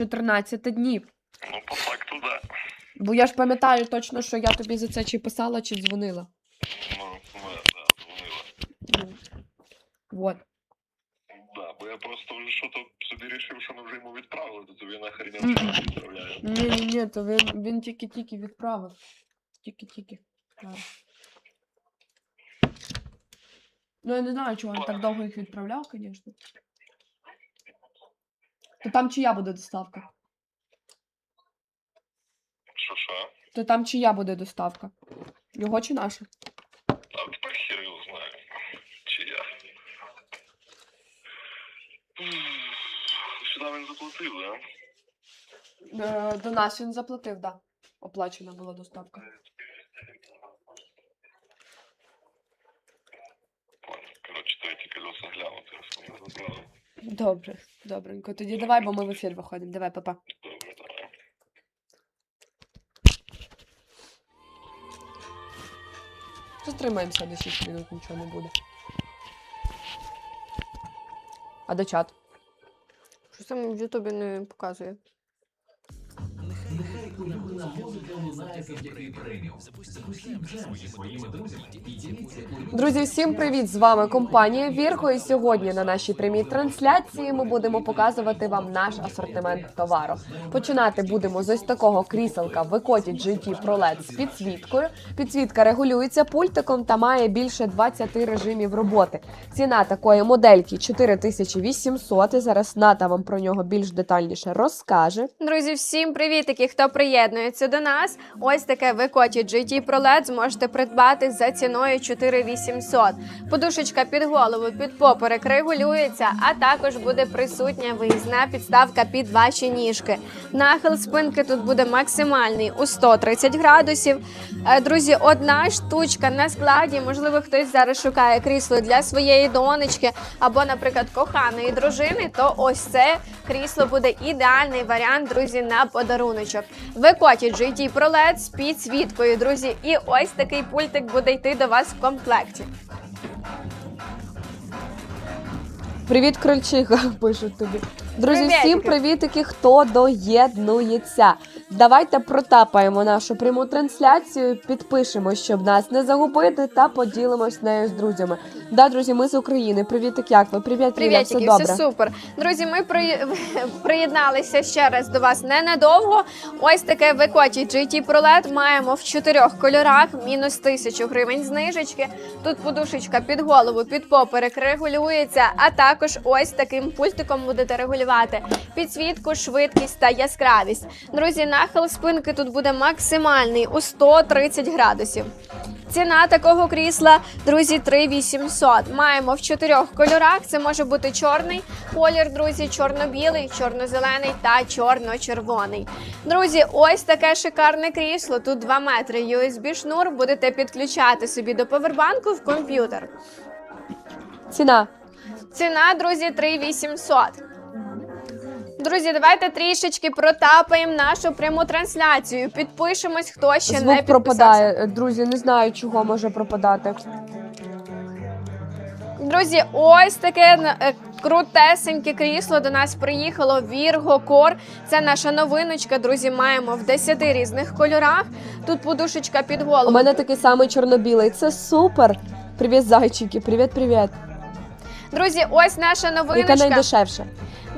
14 днів. Ну, по факту, да. Бо я ж пам'ятаю точно, що я тобі за це чи писала, чи дзвонила. Ну, да, да, дзвонила. Ну, Вот. Да, бо я просто вже що то собі рішив, що ми вже йому відправили, то тобі нахер не відправляю. Ні, ні, ні, то він, він тільки-тільки відправив. Тільки-тільки. Так. Ну, я не знаю, чого він так довго їх відправляв, звісно. То там чия буде доставка? Що що? То там чия буде доставка? Його чи наша? А тепер хер його знаю. Чи я. Він заплатив, да? Е, До нас він заплатив, так. Да. Оплачена була доставка. Коротше, то я тільки доса глянути, забрали. Добре, добренько. Тоді давай, бо ми в ефір виходимо. Давай, папа. Затримаємося до 6 минут, нічого не буде. А де чат? Що саме в Ютубі не показує? Друзі, всім привіт! З вами компанія Вірго. І сьогодні на нашій прямій трансляції ми будемо показувати вам наш асортимент товару. Починати будемо з ось такого кріселка в Екоті GT Pro LED з підсвіткою. Підсвітка регулюється пультиком та має більше 20 режимів роботи. Ціна такої модельки 4800. І Зараз Ната вам про нього більш детальніше розкаже. Друзі, всім привітики, хто приєднується до нас. Ось таке в Екоті GT Pro зможете придбати за ціною 4800. Подушечка під голову, під поперек регулюється, а також буде присутня виїзна підставка під ваші ніжки. Нахил спинки тут буде максимальний у 130 градусів. Е, Друзі, одна штучка на складі. Можливо, хтось зараз шукає крісло для своєї донечки або, наприклад, коханої дружини. То ось це крісло буде ідеальний варіант, друзі, на подаруночок. В Екоті GT ProLed з підсвіткою, друзі, і ось такий пультик буде йти до вас в комплекті. Привіт, крольчиха, пишуть тобі. Друзі, всім Привітики. хто доєднується. Давайте протапаємо нашу пряму трансляцію, підпишемо, щоб нас не загубити, та поділимось нею з друзями. Да, друзі, ми з України. Привітик, як ви? Привіт, Ліля, все Привітики, добре. все супер. Друзі, ми при... приєдналися ще раз до вас ненадовго. Ось таке в Екоті GT ProLed маємо в чотирьох кольорах, мінус тисячу гривень знижечки. Тут подушечка під голову, під поперек регулюється, а також ось таким пультиком будете регулювати підсвітку, швидкість та яскравість. Друзі, нахил спинки тут буде максимальний у 130 градусів. Ціна такого крісла, друзі, 3800. Маємо в чотирьох кольорах. Це може бути чорний колір, друзі, чорно-білий, чорно-зелений та чорно-червоний. Друзі, ось таке шикарне крісло. Тут 2 метри USB шнур. Будете підключати собі до повербанку в комп'ютер. Ціна. Ціна, друзі, 3800. Друзі, давайте трішечки протапаємо нашу пряму трансляцію. Підпишемось, хто ще не підписався. пропадає. Друзі, не знаю, чого може пропадати. Друзі, ось таке е, крутесеньке крісло до нас приїхало Virgo Core. Це наша новиночка. Друзі, маємо в 10 різних кольорах. Тут подушечка під У голову. мене такий самий чорно-білий. Це супер. Привіт, зайчики. Привіт, привіт. Друзі, ось наша Яка новиночка. найдешевша?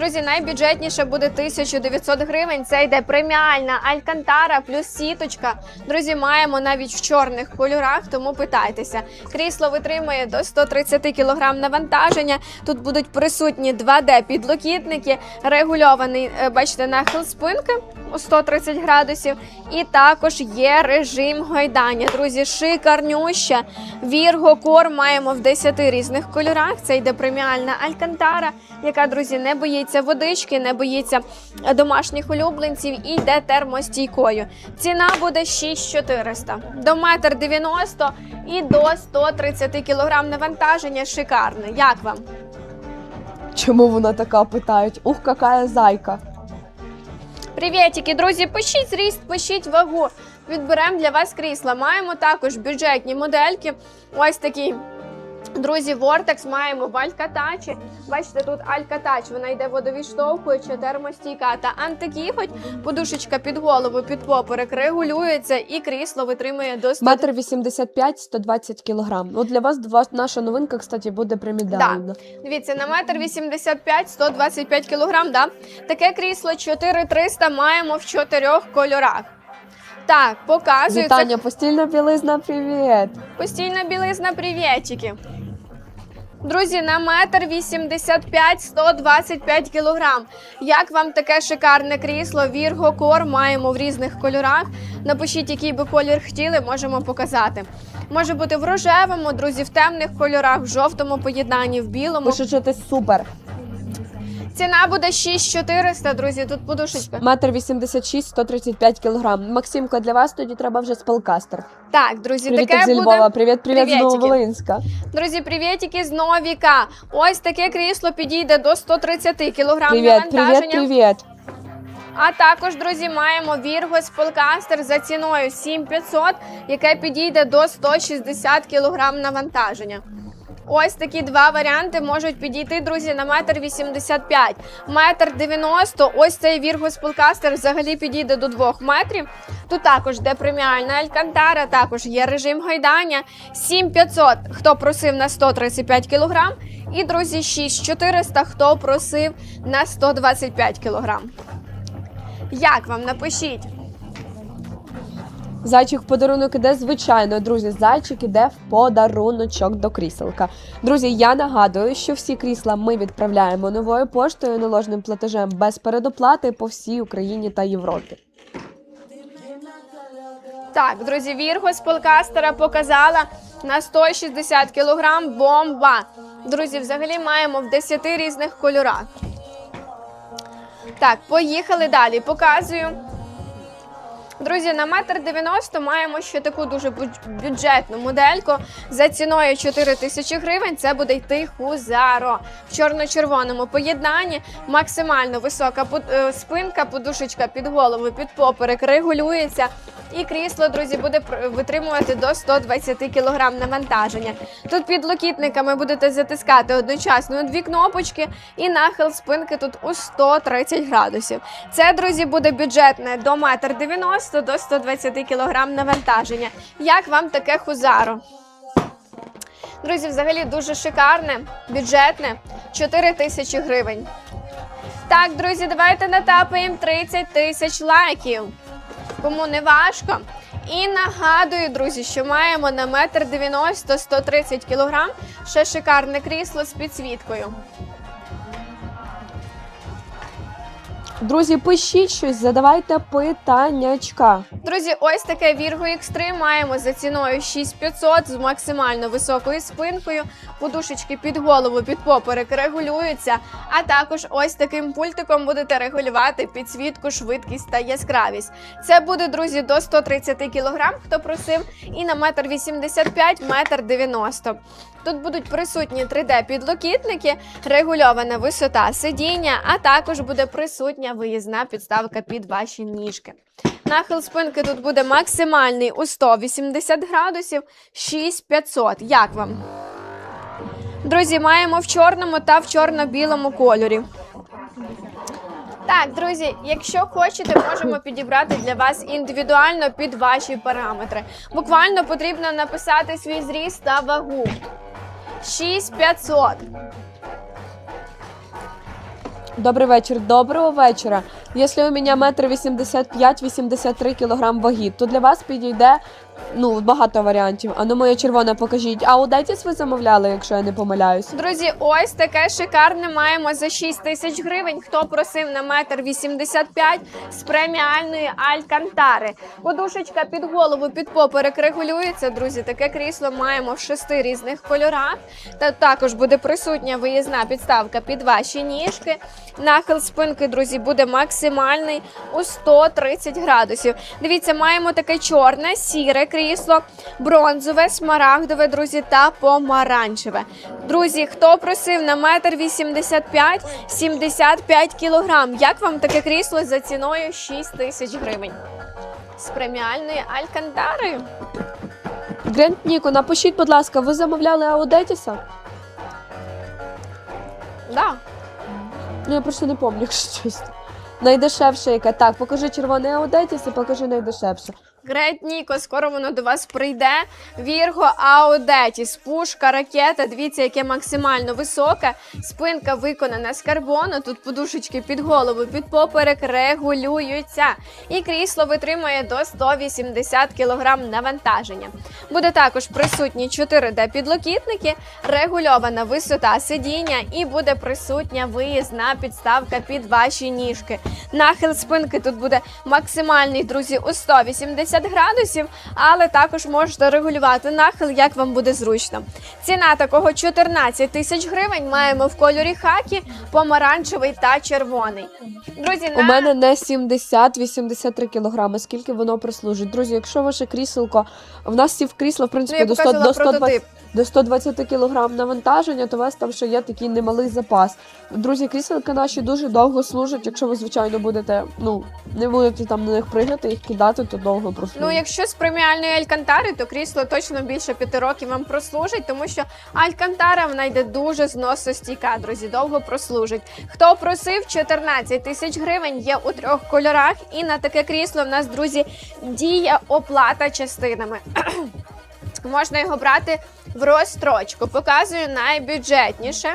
Друзі, найбюджетніше буде 1900 гривень. Це йде преміальна алькантара плюс сіточка. Друзі, маємо навіть в чорних кольорах, тому питайтеся. Крісло витримує до 130 кг навантаження. Тут будуть присутні 2D підлокітники, регульований, е, бачите, нахил спинки у 130 градусів. І також є режим гойдання. Друзі, шикарнюща. Вірго Кор маємо в 10 різних кольорах. Це йде преміальна алькантара, яка, друзі, не боїться водички, не боїться домашніх улюбленців і йде термостійкою. Ціна буде 6400 до 1,90 м і до 130 кг навантаження. Шикарне. Як вам? Чому вона така питають? Ух, какая зайка. Привітики, друзі, пишіть зріст, пишіть вагу. Відберемо для вас крісла. Маємо також бюджетні модельки. Ось такі Друзі, Vortex маємо в Алькатачі. Бачите, тут Алькатач, вона йде водовідштовхуюча, термостійка та антикіхоть. Подушечка під голову, під поперек регулюється і крісло витримує до 100 Метр 85, 120 кілограм. От для вас два- наша новинка, кстати, буде преміальна. Дивіться, на метр 85, 125 кілограм, да? Таке крісло 4300 маємо в чотирьох кольорах. Так, показую. Це Вітання, постільна білизна, привіт! постійна білизна, привітики. Друзі, на метр 85, 125 кілограм. Як вам таке шикарне крісло? Вірго Кор маємо в різних кольорах. Напишіть, який би колір хотіли, можемо показати. Може бути в рожевому, друзі, в темних кольорах, в жовтому поєднанні, в білому. Пише, що ти супер. Ціна буде 6400, друзі. Тут подушечка. Метр 86, 135 кілограм. Максимко, для вас тоді треба вже спелкастер. Так, друзі, Привіт таке зі буде. Львова, привіт, привіт з. Нововолинська. Друзі, привітики з Новіка. Ось таке крісло підійде до 130 кг Привіт, привіт, привіт. А також, друзі, маємо Virgo Spellcaster за ціною 7500, яке підійде до 160 кг навантаження. Ось такі два варіанти можуть підійти, друзі, на метр 85. Метр 90, ось цей Virgo Spellcaster взагалі підійде до 2 метрів. Тут також де преміальна алькантара, також є режим гайдання. 7500, хто просив на 135 кг. І, друзі, 6400, хто просив на 125 кг. Як вам напишіть? Зайчик в подарунок іде, звичайно, друзі. Зайчик іде в подаруночок до кріселка. Друзі, я нагадую, що всі крісла ми відправляємо новою поштою наложним платежем без передоплати по всій Україні та Європі. Так, друзі, Вірго з полкастера показала на 160 кг бомба. Друзі, взагалі маємо в 10 різних кольорах. Так, поїхали далі. Показую. Друзі, на метр 90 маємо ще таку дуже бюдж- бюджетну модельку за ціною 4 тисячі гривень. Це буде йти Хузаро в чорно-червоному поєднанні. Максимально висока е, спинка, подушечка під голову, під поперек регулюється. І крісло, друзі, буде витримувати до 120 кг навантаження. Тут під локітниками будете затискати одночасно дві кнопочки, і нахил спинки тут у 130 градусів. Це, друзі, буде бюджетне до 1,90 м до 120 кг навантаження. Як вам таке хузаро? Друзі, взагалі дуже шикарне, бюджетне 4 тисячі гривень. Так, друзі, давайте натапаємо 30 тисяч лайків. Кому не важко. І нагадую, друзі, що маємо на метр 90 130 кг ще шикарне крісло з підсвіткою. Друзі, пишіть щось, задавайте питаннячка. Друзі, ось таке Virgo X3 маємо за ціною 6500 з максимально високою спинкою. Подушечки під голову, під поперек регулюються. А також ось таким пультиком будете регулювати підсвітку, швидкість та яскравість. Це буде, друзі, до 130 кг, хто просив, і на метр 85, метр 90. Тут будуть присутні 3D-підлокітники, регульована висота сидіння, а також буде присутня виїзна підставка під ваші ніжки. Нахил спинки тут буде максимальний у 180 градусів 6500. Як вам? Друзі, маємо в чорному та в чорно-білому кольорі. Так, друзі, якщо хочете, можемо підібрати для вас індивідуально під ваші параметри. Буквально потрібно написати свій зріст та вагу. 6500. Добрий вечір, доброго вечора. Якщо у мене метр 85-83 кілограм ваги, то для вас підійде ну багато варіантів. А ну моя червона, покажіть. А у Детіс ви замовляли, якщо я не помиляюсь. Друзі, ось таке шикарне маємо за 6 тисяч гривень. Хто просив на метр 85 з преміальної алькантари. Подушечка під голову, під поперек регулюється. Друзі, таке крісло маємо в шести різних кольорах. Та також буде присутня виїзна підставка під ваші ніжки. Нахил спинки, друзі, буде максимальний у 130 градусів. Дивіться, маємо таке чорне, сіре крісло, бронзове, смарагдове, друзі, та помаранчеве. Друзі, хто просив на метр 85, 75 кілограм. Як вам таке крісло за ціною 6 тисяч гривень? З преміальною алькантарою. Гранд Ніко, напишіть, будь ласка, ви замовляли Аудетіса? Да. Ну, я просто не пам'ятаю, якщо чесно. Найдешевше яке. Так, покажи червоний Аудетіс і покажи найдешевше. Ніко, скоро воно до вас прийде. Вірго Аудетіс, пушка, ракета. Дивіться, яке максимально високе. Спинка виконана з карбону. Тут подушечки під голову, під поперек регулюються. І крісло витримує до 180 кг навантаження. Буде також присутні 4D підлокітники, регульована висота сидіння і буде присутня виїзна підставка під ваші ніжки. Нахил спинки тут буде максимальний, друзі, у 180 градусів, але також можете регулювати нахил, як вам буде зручно. Ціна такого 14 тисяч гривень. Маємо в кольорі хакі, помаранчевий та червоний. Друзі, У мене не 70-83 кілограми. Скільки воно прослужить? Друзі, якщо ваше кріселко, в нас сів крісло, в ну, принципі, я до, 100, показувала до, 120, до 120 кілограм навантаження, то у вас там ще є такий немалий запас. Друзі, кріселка наші дуже довго служать. Якщо ви, звичайно, будете, ну, не будете там на них пригати, їх кидати, то довго прослужать. Ну, якщо з преміальної Алькантари, то крісло точно більше п'яти років вам прослужить, тому що Алькантара вона йде дуже зносостійка, друзі, довго прослужить. Хто просив 14 тисяч гривень, є у трьох кольорах, і на таке крісло в нас, друзі, діє оплата частинами. Можна його брати в розстрочку. Показую найбюджетніше.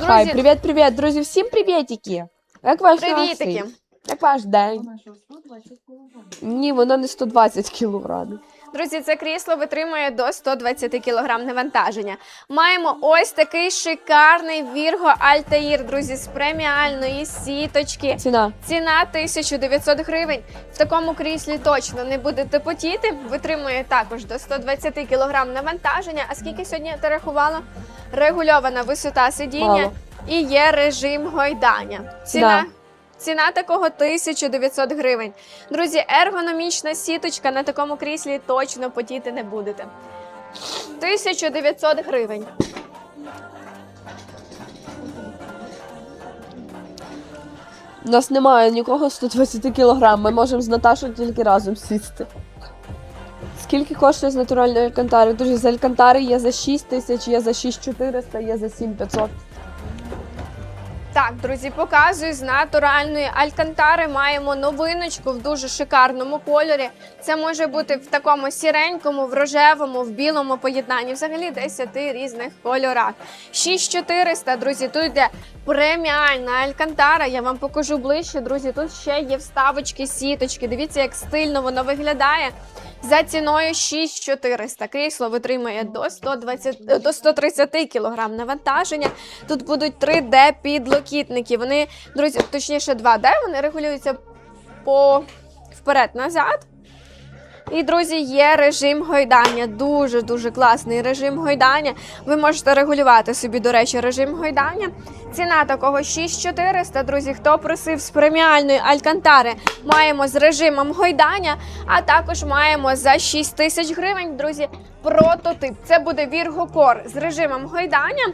Хай, привіт, привіт, друзі, всім привітики! Як ваш привітики! Як ваш день? Ні, воно не 120 кілограмів. Друзі, це крісло витримує до 120 кг навантаження. Маємо ось такий шикарний Virgo Altair, друзі, з преміальної сіточки. Ціна Ціна 1900 гривень. В такому кріслі точно не будете потіти. Витримує також до 120 кг навантаження. А скільки сьогодні ти рахувала? Регульована висота сидіння Мало. і є режим гойдання. Ціна. Ціна такого 1900 гривень. Друзі, ергономічна сіточка на такому кріслі точно потіти не будете. 1900 гривень. У нас немає нікого 120 кілограм. Ми можемо з Наташою тільки разом сісти. Скільки коштує з натуральної алькантари? Друзі, з алькантари є за 6 тисяч, є за 6400, є за 7500. Так, друзі, показую з натуральної алькантари. Маємо новиночку в дуже шикарному кольорі. Це може бути в такому сіренькому, в рожевому, в білому поєднанні. Взагалі 10 різних кольорах. 6400, друзі, тут йде преміальна алькантара. Я вам покажу ближче, друзі. Тут ще є вставочки, сіточки. Дивіться, як стильно воно виглядає. За ціною 6400. Крісло витримує до 120, до 130 кг навантаження. Тут будуть 3D підлокітники. Вони, друзі, точніше 2D, вони регулюються по вперед-назад. І, друзі, є режим гойдання. Дуже дуже класний режим гойдання. Ви можете регулювати собі, до речі, режим гойдання. Ціна такого 6400, друзі. Хто просив з преміальної алькантари, маємо з режимом гойдання, а також маємо за 6 тисяч гривень, друзі, прототип. Це буде Core з режимом гойдання.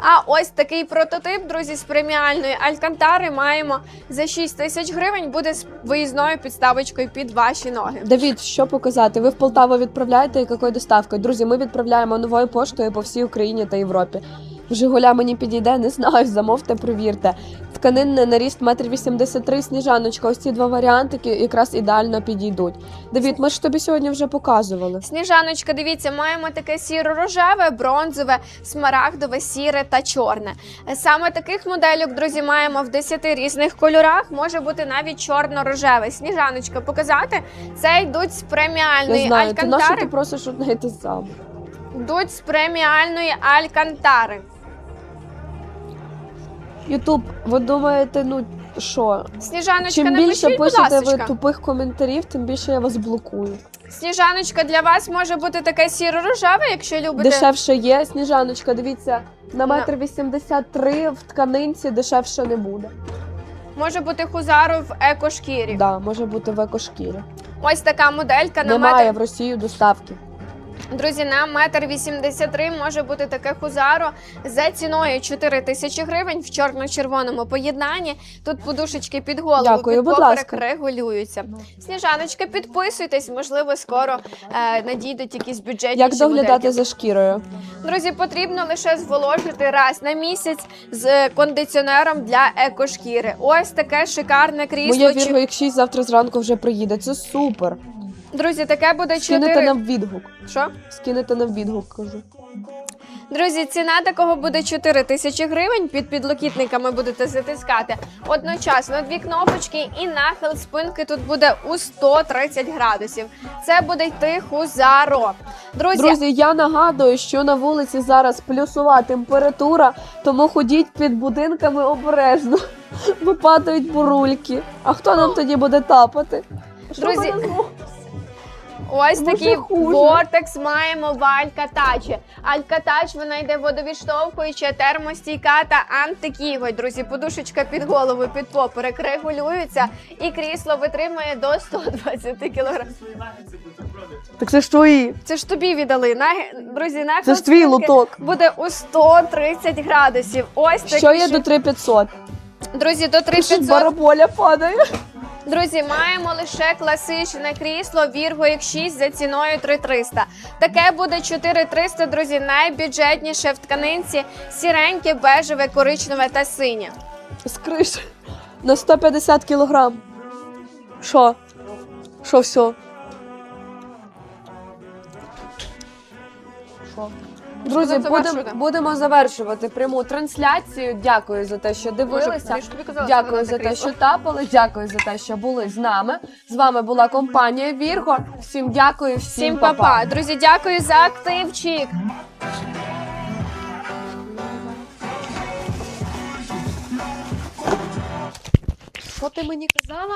А ось такий прототип, друзі, з преміальної алькантари маємо за 6 тисяч гривень. Буде з виїзною підставочкою під ваші ноги. Давід, що показати? Ви в Полтаву відправляєте і якою доставкою? Друзі, ми відправляємо новою поштою по всій Україні та Європі. Жигуля мені підійде, не знаю, замовте, провірте. Тканинний наріст 1,83 м, сніжаночка. Ось ці два варіантики якраз ідеально підійдуть. Давід, ми ж тобі сьогодні вже показували. Сніжаночка, дивіться, маємо таке сіро-рожеве, бронзове, смарагдове, сіре та чорне. Саме таких моделюк, друзі, маємо в 10 різних кольорах. Може бути навіть чорно-рожеве. Сніжаночка, показати. Це йдуть з Я преміальної знаю, то на що ти просиш одне і те саме? Йдуть з преміальної алькантари. Ютуб, ви думаєте, ну що? Сніжаночка, Чим напишіть, більше будь пишете ви ласочка. тупих коментарів, тим більше я вас блокую. Сніжаночка для вас може бути таке сіро-рожеве, якщо любите. Дешевше є, сніжаночка, дивіться, на На- метр вісімдесят три в тканинці дешевше не буде. Може бути хузару в екошкірі. Да, може бути в екошкірі. Ось така моделька на Немає метр. в Росію доставки. Друзі, на метр 83 може бути таке хузаро за ціною 4 тисячі гривень в чорно-червоному поєднанні. Тут подушечки під голову, Дякую, під будь ласка. регулюються. Сніжаночка, підписуйтесь, можливо, скоро е, надійдуть якісь бюджетні Як доглядати за шкірою? Друзі, потрібно лише зволожити раз на місяць з кондиціонером для екошкіри. Ось таке шикарне крісло. Моя Вірго X6 завтра зранку вже приїде. Це супер. Друзі, таке буде Скинете 4... нам відгук. Що? Скинете нам відгук, кажу. Друзі, ціна такого буде 4 тисячі гривень. Під підлокітниками будете затискати одночасно дві кнопочки, і нахил спинки тут буде у 130 градусів. Це буде йти хузаро. Друзі, Друзі, я нагадую, що на вулиці зараз плюсова температура, тому ходіть під будинками обережно, бо падають бурульки. А хто нам тоді буде тапати? Що Друзі, зло? Ось такий хуже. вортекс маємо в Алькатачі. Алькатач вона йде водовідштовхуюча, термостійка та антикіготь. Друзі, подушечка під голову, під поперек регулюється, і крісло витримує до 120 кг. Так це ж твої. Це ж тобі віддали. На друзі, нахил Це ж твій лоток. буде у 130 градусів. Ось такий Що є ще- до 3500? друзі, до Пишуть, 3500 бараболя падає. Друзі, маємо лише класичне крісло Virgo X6 за ціною 3300. Таке буде 4300, друзі, найбюджетніше в тканинці, сіреньке, бежеве, коричневе та синє. З криші. На 150 кілограм. Що? Що все? Що? Друзі, Будемо будемо, завершувати. будемо завершувати пряму трансляцію. Дякую за те, що дивилися. я тобі казала, Дякую за те, що тапали. Дякую за те, що були з нами. З вами була компанія Вірго. Всім дякую, всім, Всім па-па. па-па. Друзі, дякую за активчик. Що ти мені казала?